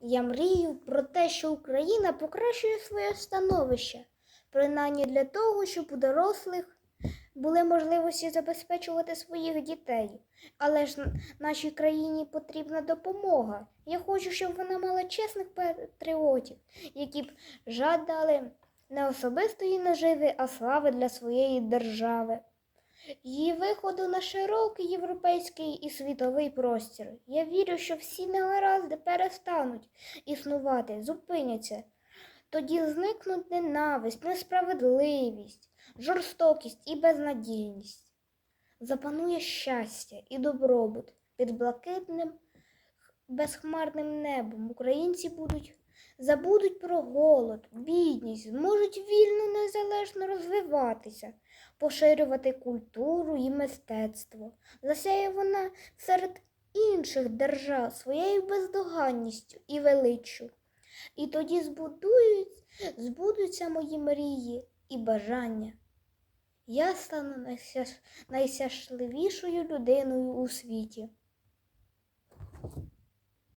Я мрію про те, що Україна покращує своє становище, принаймні для того, щоб у дорослих були можливості забезпечувати своїх дітей. Але ж нашій країні потрібна допомога. Я хочу, щоб вона мала чесних патріотів, які б жадали не особистої наживи, а слави для своєї держави. Її виходу на широкий європейський і світовий простір. Я вірю, що всі негаразди перестануть існувати, зупиняться. Тоді зникнуть ненависть, несправедливість, жорстокість і безнадійність. Запанує щастя і добробут під блакитним безхмарним небом. Українці будуть забудуть про голод, бідність, зможуть вільно незалежно розвиватися, поширювати культуру і мистецтво. Засяє вона серед інших держав своєю бездоганністю і величчю. І тоді збудують, збудуться мої мрії і бажання. Я стану найся- найщасливішою людиною у світі.